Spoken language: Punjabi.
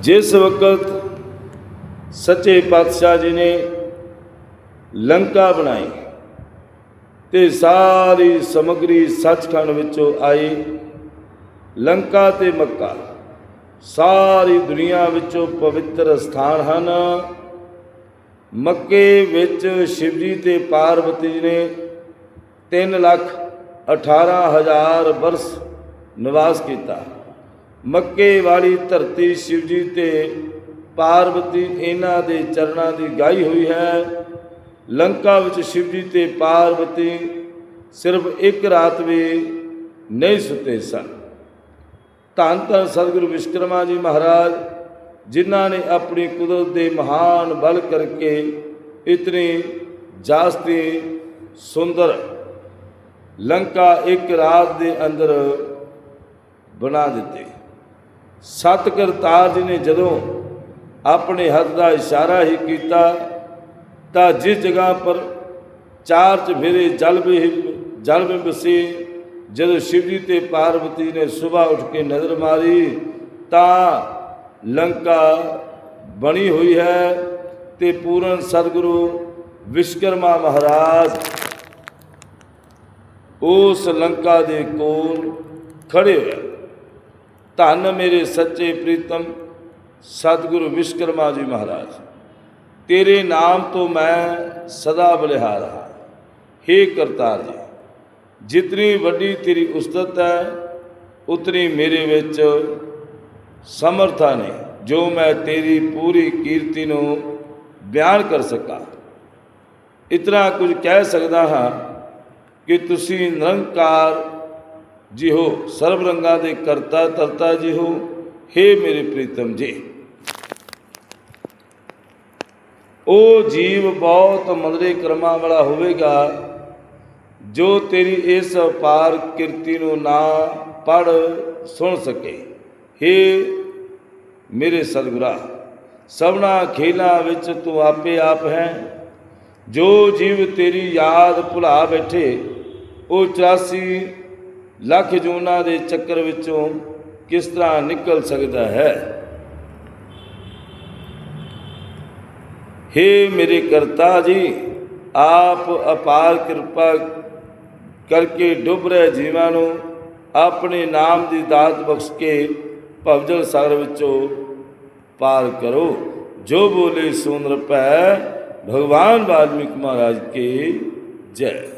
ਜਿਸ ਵਕਤ ਸੱਚੇ ਪਾਤਸ਼ਾਹ ਜੀ ਨੇ ਲੰਕਾ ਬਣਾਈ ਤੇ ਸਾਰੀ ਸਮਗਰੀ ਸੱਚਖੰਡ ਵਿੱਚੋਂ ਆਈ, ਲੰਕਾ ਤੇ ਮੱਕਾ, ਸਾਰੀ ਦੁਨੀਆ ਵਿੱਚੋਂ ਪਵਿੱਤਰ ਸਥਾਨ ਹਨ। ਮੱਕੇ ਵਿੱਚ ਸ਼ਿਵਜੀ ਤੇ ਪਾਰਵਤੀ ਜੀ ਨੇ 3 ਲੱਖ 18 ਹਜ਼ਾਰ ਬਰਸ ਨਿਵਾਸ ਕੀਤਾ। ਮੱਕੇ ਵਾਲੀ ਧਰਤੀ ਸ਼ਿਵਜੀ ਤੇ ਪਾਰਵਤੀ ਇਹਨਾਂ ਦੇ ਚਰਨਾਂ ਦੀ ਗਾਈ ਹੋਈ ਹੈ। ਲੰਕਾ ਵਿੱਚ ਸ਼ਿਵਜੀ ਤੇ ਪਾਰਵਤੀ ਸਿਰਫ ਇੱਕ ਰਾਤ ਵੀ ਨਹੀਂ ਸੁੱਤੇ ਸਨ। ਧੰਨ ਧੰਨ ਸਤਿਗੁਰੂ ਵਿਸ਼ਕਰਮਾ ਜੀ ਮਹਾਰਾਜ, ਜਿਨ੍ਹਾਂ ਨੇ ਆਪਣੀ ਕੁਦਰਤ ਦੇ ਮਹਾਨ ਬਲ ਕਰਕੇ ਇਤਨੀ ਜਾਸਤੀ ਸੁੰਦਰ ਲੰਕਾ ਇੱਕ ਰਾਤ ਦੇ ਅੰਦਰ ਬਣਾ ਦਿੱਤੀ। ਸਤ ਕਰਤਾਰ ਜੀ ਨੇ ਜਦੋਂ ਆਪਣੇ ਹੱਥ ਦਾ ਇਸ਼ਾਰਾ ਹੀ ਕੀਤਾ, ਤਾਂ ਜਿਸ ਜਗ੍ਹਾ ਪਰ ਚਾਰ ਚ ਚਫੇਰੇ ਜਲ ਵੀ ਜਲ ਬਿੰਬ ਸੀ ਜਦੋਂ ਸ਼ਿਵ ਜੀ ਤੇ ਪਾਰਵਤੀ ਨੇ ਸਵੇਰ ਉੱਠ ਕੇ ਨਜ਼ਰ ਮਾਰੀ, ਤਾਂ ਲੰਕਾ ਬਣੀ ਹੋਈ ਹੈ ਤੇ ਪੂਰਨ ਸਤਿਗੁਰੂ ਵਿਸ਼ਕਰਮਾ ਮਹਾਰਾਜ ਉਸ ਲੰਕਾ ਦੇ ਕੋਲ ਖੜੇ ਹੋਏ ਧੰਨ ਮੇਰੇ ਸੱਚੇ ਪ੍ਰੀਤਮ ਸਤਿਗੁਰੂ ਵਿਸ਼ਕਰਮਾ ਜੀ ਮਹਾਰਾਜ। ਤੇਰੇ ਨਾਮ ਤੋਂ ਮੈਂ ਸਦਾ ਬਲਿਹਾਰ ਹਾਂ। हे ਕਰਤਾਰ ਜੀ, ਜਿਤਨੀ ਵੱਡੀ ਤੇਰੀ ਉਸਤਤ ਹੈ, ਉਤਨੀ ਮੇਰੇ ਵਿੱਚ ਸਮਰਥਾ ਨੇ, ਜੋ ਮੈਂ ਤੇਰੀ ਪੂਰੀ ਕੀਰਤੀ ਨੂੰ ਬਿਆਨ ਕਰ ਸਕਾਂ। ਇਤਨਾ ਕੁਝ ਕਹਿ ਸਕਦਾ ਹਾਂ ਕਿ ਤੁਸੀਂ ਨਿਰੰਕਾਰ ਜਿਹੋ ਸਰਬ ਰੰਗਾਂ ਦੇ ਕਰਤਾ ਤਰਤਾ ਜਿਹੋ, ਹੋ हे ਮੇਰੇ ਪ੍ਰੀਤਮ ਜੀ। ਉਹ ਜੀਵ ਬਹੁਤ ਮਦਰੇ ਕਰਮਾਂ ਵਾਲਾ ਹੋਵੇਗਾ, ਜੋ ਤੇਰੀ ਇਸ ਅਪਾਰ ਕਿਰਤੀ ਨੂੰ ਨਾ ਪੜ ਸੁਣ ਸਕੇ। हे ਮੇਰੇ ਸਤਿਗੁਰਾ, ਸਭਨਾ ਖੇਲਾਂ ਵਿੱਚ ਤੂੰ ਆਪੇ ਆਪ ਹੈ। ਜੋ ਜੀਵ ਤੇਰੀ ਯਾਦ ਭੁਲਾ ਬੈਠੇ, ਉਹ 84 ਲੱਖ ਜੂਨਾਂ ਦੇ ਚੱਕਰ ਵਿੱਚੋਂ ਕਿਸ ਤਰ੍ਹਾਂ ਨਿਕਲ ਸਕਦਾ ਹੈ? हे ਮੇਰੇ ਕਰਤਾ ਜੀ, ਆਪ ਅਪਾਰ ਕਿਰਪਾ ਕਰਕੇ ਡੁੱਬ ਰਹੇ ਜੀਵਾਂ ਨੂੰ ਆਪਣੇ ਨਾਮ ਦੀ ਦਾਤ ਬਖਸ਼ ਕੇ ਭਵਜਲ ਸਾਗਰ ਵਿੱਚੋਂ ਪਾਰ ਕਰੋ। ਜੋ ਬੋਲੇ ਸੁਨ ਰਪੈ ਭਗਵਾਨ ਵਾਲਮੀਕ ਮਹਾਰਾਜ ਕੇ ਜੈ।